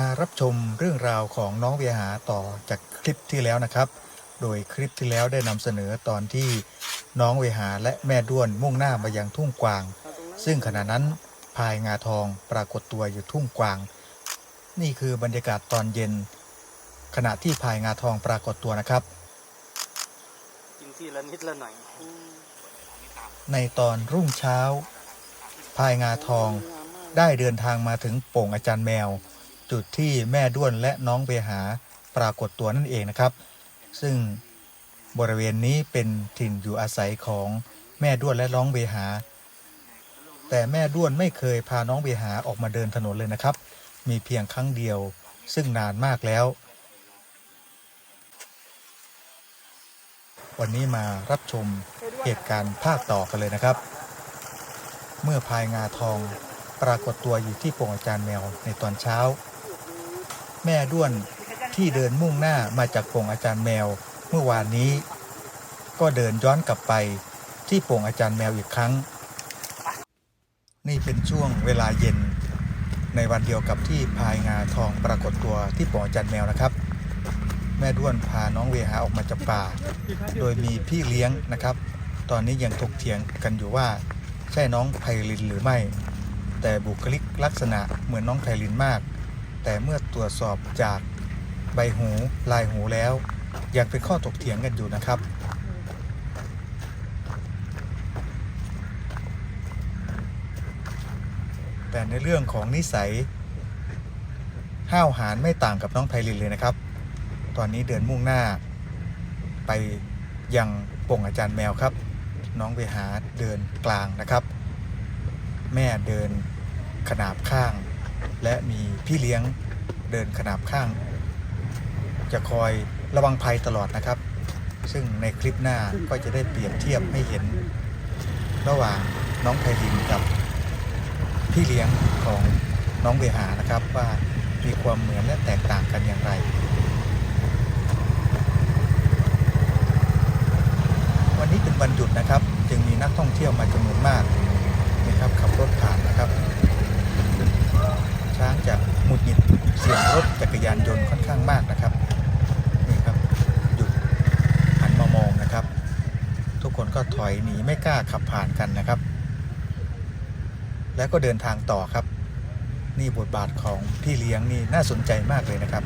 มารับชมเรื่องราวของน้องเวียหาต่อจากคลิปที่แล้วนะครับ โดยคลิปที่แล้วได้นำเสนอตอนที่น้องเวหาและแม่ด้วนมุ่งหน้ามายังทุ่งกวาง ซึ่งขณะนั้นพายงาทองปรากฏตัวอยู่ทุ่งกวาง นี่คือบรรยากาศตอนเย็น ขณะที่พายงาทองปรากฏตัวนะครับกินที่ละนิดละหน่อยในตอนรุ่งเช้า พายงาทองได้เดินทางมาถึงโป่งอาจารย์แมว จุดที่แม่ด้วนและน้องเบหาปรากฏตัวนั่นเองนะครับ ซึ่งบริเวณนี้เป็นถิ่นอยู่อาศัยของแม่ด้วนและน้องเบหา แต่แม่ด้วนไม่เคยพาน้องเบหาออกมาเดินถนนเลยนะครับ มีเพียงครั้งเดียวซึ่งนานมากแล้ว วันนี้มารับชมเหตุการณ์ภาคต่อกันเลยนะครับ เมื่อพายงาทองปรากฏตัวอยู่ที่โป่งอาจารย์แมวในตอนเช้า แม่ด้วนที่เดินมุ่งหน้ามาจากโป่งอาจารย์แมวเมื่อวานนี้ ก็เดินย้อนกลับไปที่โป่งอาจารย์แมวอีกครั้ง นี่เป็นช่วงเวลาเย็น ในวันเดียวกับที่พายงาทองปรากฏตัวที่โป่งอาจารย์แมวนะครับ แม่ด้วนพาน้องเวหาออกมาจากป่า โดยมีพี่เลี้ยงนะครับ ตอนนี้ยังถกเถียงกันอยู่ว่า ใช่น้องไพลินหรือไม่ แต่บุคลิกลักษณะเหมือนน้องไพลินมาก แต่เมื่อตรวจสอบจากใบหูลายหูแล้ว ยังเป็นข้อถกเถียงกันอยู่นะครับ แต่ในเรื่องของนิสัย ห้าวหาญไม่ต่างกับน้องไพลินเลยนะครับ ตอนนี้เดินมุ่งหน้า ไปยังป่งอาจารย์แมวครับ น้องเวหาเดินกลางนะครับ แม่เดินขนาบข้าง และมีพี่เลี้ยงเดินขนาบข้าง จะคอยระวังภัยตลอดนะครับ ซึ่งในคลิปหน้าก็จะได้เปรียบเทียบให้เห็น ระหว่างน้องไพลินกับพี่เลี้ยงของน้องเวหานะครับว่ามีความเหมือนและแตกต่างกันอย่างไรวันนี้เป็นวันหยุดนะครับ จึงมีนักท่องเที่ยวมาจำนวนมากนะครับขับรถผ่านนะครับ ช้างจะหงุดหงิดเสียงรถจักรยานยนต์ค่อนข้างมากนะครับนี่ครับหยุดหันมามองนะครับ ทุกคนก็ถอยหนีไม่กล้าขับผ่านกันนะครับ แล้วก็เดินทางต่อครับ นี่บทบาทของพี่เลี้ยงนี่น่าสนใจมากเลยนะครับ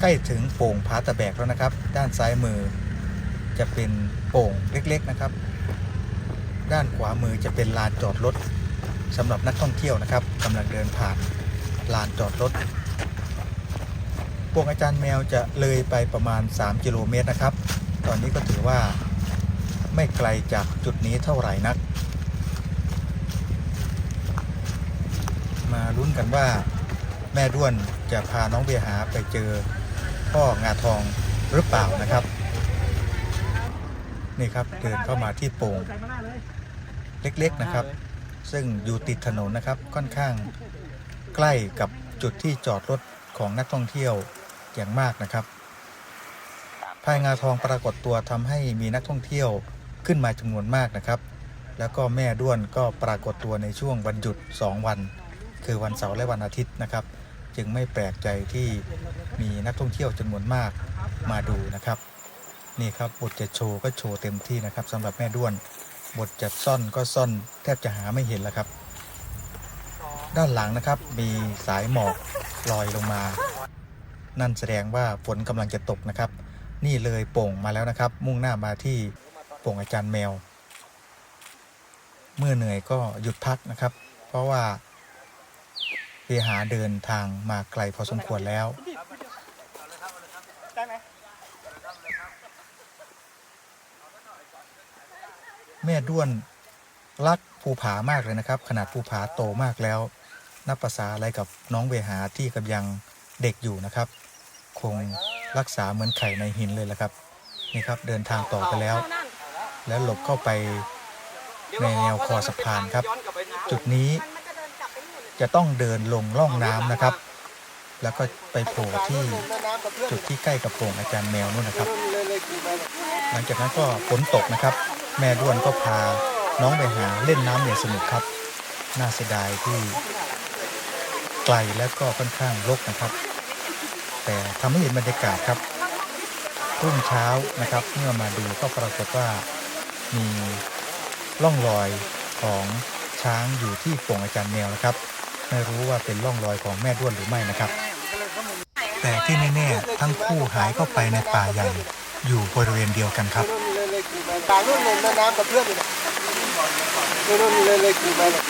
ใกล้ถึงโป่งผาตะแบกแล้วนะครับ ด้านซ้ายมือจะเป็นโป่งเล็กๆนะครับ ด้านขวามือจะเป็นลานจอดรถ สำหรับนักท่องเที่ยวนะครับกำลังเดินผ่านลานจอดรถโป่งอาจารย์แมวจะเลยไปประมาณ 3 กิโลเมตรนะครับ ตอนนี้ก็ถือว่าไม่ไกลจากจุดนี้เท่าไหร่นัก มาลุ้นกันว่าแม่ด้วนจะพาน้องเบียหาไปเจอพ่องาทองหรือเปล่านะครับ นี่ครับเดินเข้ามาที่โป่งเล็กๆนะครับ ซึ่งอยู่ติดถนนนะครับค่อนข้างใกล้กับจุดที่จอดรถของนักท่องเที่ยวอย่างมากนะครับพายงาทองปรากฏตัวทำให้มีนักท่องเที่ยวขึ้นมาจำนวนมากนะครับ แล้วก็แม่ด้วนก็ปรากฏตัวในช่วงวันหยุด 2 วัน คือวันเสาร์และวันอาทิตย์นะครับ จึงไม่แปลกใจที่มีนักท่องเที่ยวจำนวนมากมาดูนะครับ นี่ครับบทจะโชว์ก็โชว์เต็มที่นะครับสำหรับแม่ด้วน บทจะซ่อนก็ซ่อนแทบจะหาไม่เห็นแล้วครับ ด้านหลังนะครับมีสายหมอกลอยลงมา นั่นแสดงว่าฝนกำลังจะตกนะครับ นี่เลยโป่งมาแล้วนะครับ มุ่งหน้ามาที่โป่งอาจารย์แมว เมื่อเหนื่อยก็หยุดพักนะครับ เพราะว่าเวหาเดินทางมาไกลพอสมควรแล้ว ได้ไหม แม่ด้วนรักภูผามากเลยนะครับ ขนาดภูผาโตมากแล้ว นับภาษาอะไรกับน้องเวหาที่กำยังเด็กอยู่นะครับ คงรักษาเหมือนไข่ในหินเลยละครับ นี่ครับเดินทางต่อไปแล้ว แล้วหลบเข้าไปในแนวคอสะพานครับ จุดนี้จะต้องเดินลงล่องน้ำนะครับ แล้วก็ไปโผล่ที่จุดที่ใกล้กับโป่งอาจารย์แมวนู่นนะครับ หลังจากนั้นก็ฝนตกนะครับ แม่ด้วนก็พาน้องไปหาเล่นน้ำอย่างสนุกครับ น่าเสียดายที่ไกลและก็ค่อนข้างรกนะครับ แต่ทำให้เห็นบรรยากาศครับรุ่งเช้านะครับเมื่อมาดูก็ปรากฏว่ามีร่องรอยของช้างอยู่ที่โป่งอาจารย์แมวนะครับ ไม่รู้ว่าเป็นร่องรอยของแม่ด้วนหรือไม่นะครับ แต่ที่แน่ๆทั้งคู่หายเข้าไปในป่าใหญ่อยู่บริเวณเดียวกันครับ นู่างรุ่นู่นเลยแม่น้ำกับเพื่อนอยู่เนี่ยนู่นเลยเลยกี่ใบเลย